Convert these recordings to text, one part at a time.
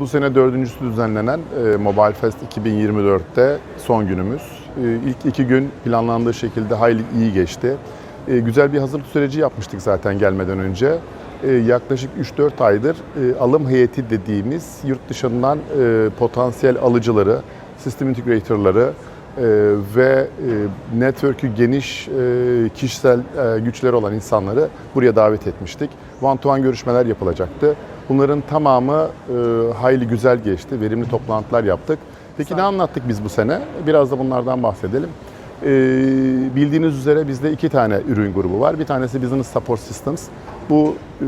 Bu sene dördüncüsü düzenlenen e, Mobile Fest 2024'te son günümüz. E, ilk iki gün planlandığı şekilde hayli iyi geçti. E, güzel bir hazırlık süreci yapmıştık zaten gelmeden önce. E, yaklaşık 3-4 aydır alım heyeti dediğimiz yurt dışından potansiyel alıcıları, sistem integratorları ve network'ü geniş kişisel güçleri olan insanları buraya davet etmiştik. One to one görüşmeler yapılacaktı. Bunların tamamı e, hayli güzel geçti. Verimli toplantılar yaptık. Peki ne anlattık biz bu sene? Biraz da bunlardan bahsedelim. E, bildiğiniz üzere bizde iki tane ürün grubu var. Bir tanesi Business Support Systems. Bu e,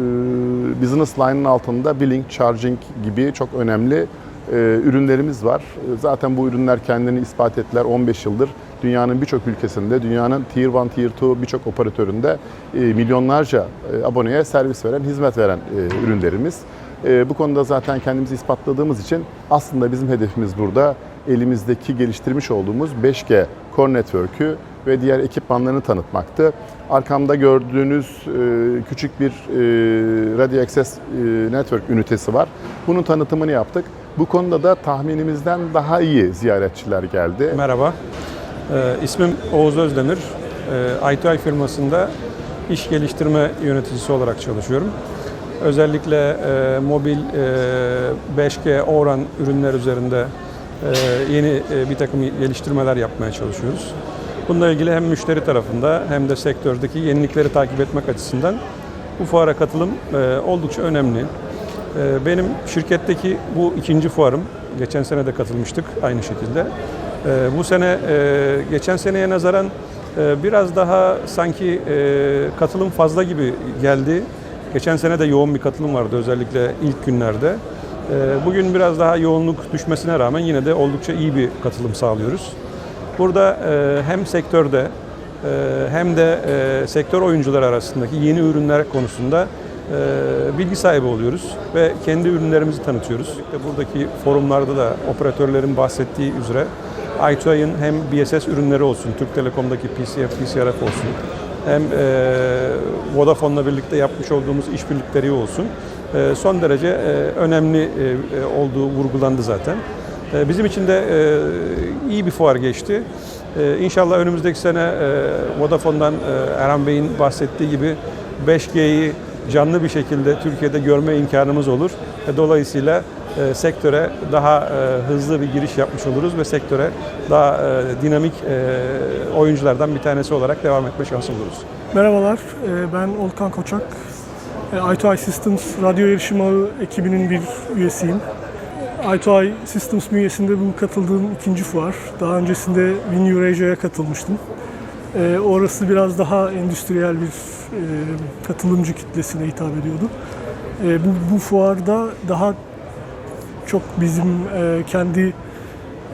Business Line'ın altında Billing, Charging gibi çok önemli ürünlerimiz var. E, Zaten bu ürünler kendini ispat ettiler 15 yıldır. Dünyanın birçok ülkesinde, dünyanın Tier 1, Tier 2 birçok operatöründe e, milyonlarca e, aboneye servis veren, hizmet veren e, ürünlerimiz. Bu konuda zaten kendimizi ispatladığımız için aslında bizim hedefimiz burada elimizdeki geliştirmiş olduğumuz 5G Core Network'ü ve diğer ekipmanlarını tanıtmaktı. Arkamda gördüğünüz küçük bir Radio Access Network ünitesi var. Bunun tanıtımını yaptık. Bu konuda da tahminimizden daha iyi ziyaretçiler geldi. Merhaba, ee, ismim Oğuz Özdemir. Ee, ITI firmasında iş geliştirme yöneticisi olarak çalışıyorum. Özellikle e, mobil e, 5G ORAN ürünler üzerinde e, yeni e, bir takım geliştirmeler yapmaya çalışıyoruz. Bununla ilgili hem müşteri tarafında hem de sektördeki yenilikleri takip etmek açısından bu fuara katılım e, oldukça önemli. Ee, Benim şirketteki bu ikinci fuarım. Geçen sene de katılmıştık aynı şekilde. Ee, Bu sene e, geçen seneye nazaran e, biraz daha sanki e, katılım fazla gibi geldi. Geçen sene de yoğun bir katılım vardı özellikle ilk günlerde. Ee, Bugün biraz daha yoğunluk düşmesine rağmen yine de oldukça iyi bir katılım sağlıyoruz. Burada hem sektörde hem de sektör oyuncuları arasındaki yeni ürünler konusunda bilgi sahibi oluyoruz ve kendi ürünlerimizi tanıtıyoruz. Buradaki forumlarda da operatörlerin bahsettiği üzere i2i'ın hem BSS ürünleri olsun, Türk Telekom'daki PCF, PCRF olsun, hem e, Vodafone'la birlikte yapmış olduğumuz işbirlikleri olsun, e, son derece e, önemli olduğu vurgulandı zaten. Bizim için de iyi bir fuar geçti. İnşallah önümüzdeki sene Vodafone'dan Erhan Bey'in bahsettiği gibi 5G'yi canlı bir şekilde Türkiye'de görme imkanımız olur. E, Dolayısıyla e, sektöre daha e, hızlı bir giriş yapmış oluruz ve sektöre daha e, dinamik e, oyunculardan bir tanesi olarak devam etme şansı buluruz. Merhabalar, e, ben Olkan Koçak. E, I2I Systems Radyo Yarışım Ağı ekibinin bir üyesiyim. I2I Systems bünyesinde bu katıldığım ikinci fuar. Daha öncesinde Win Eurasia'ya katılmıştım. E, Orası biraz daha endüstriyel bir e, katılımcı kitlesine hitap ediyordu. E, Bu, bu fuarda daha çok bizim e, kendi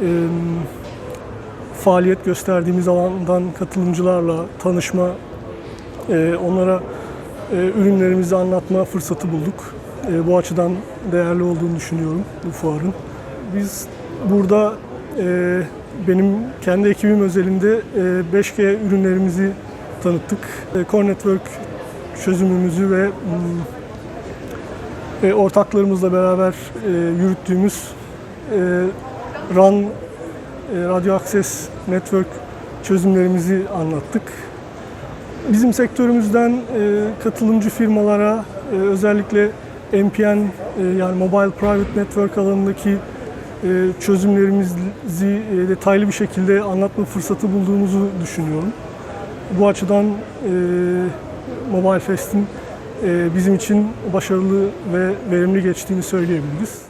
e, faaliyet gösterdiğimiz alandan katılımcılarla tanışma, e, onlara e, ürünlerimizi anlatma fırsatı bulduk. E, bu açıdan değerli olduğunu düşünüyorum bu fuarın. Biz burada e, benim kendi ekibim özelinde e, 5G ürünlerimizi tanıttık. E, Core Network çözümümüzü ve mm, e, ortaklarımızla beraber e, yürüttüğümüz e, RAN e, Radio Access Network çözümlerimizi anlattık. Bizim sektörümüzden e, katılımcı firmalara e, özellikle MPN e, yani Mobile Private Network alanındaki e, çözümlerimizi e, detaylı bir şekilde anlatma fırsatı bulduğumuzu düşünüyorum. Bu açıdan e, Mobile Fest'in e, bizim için başarılı ve verimli geçtiğini söyleyebiliriz.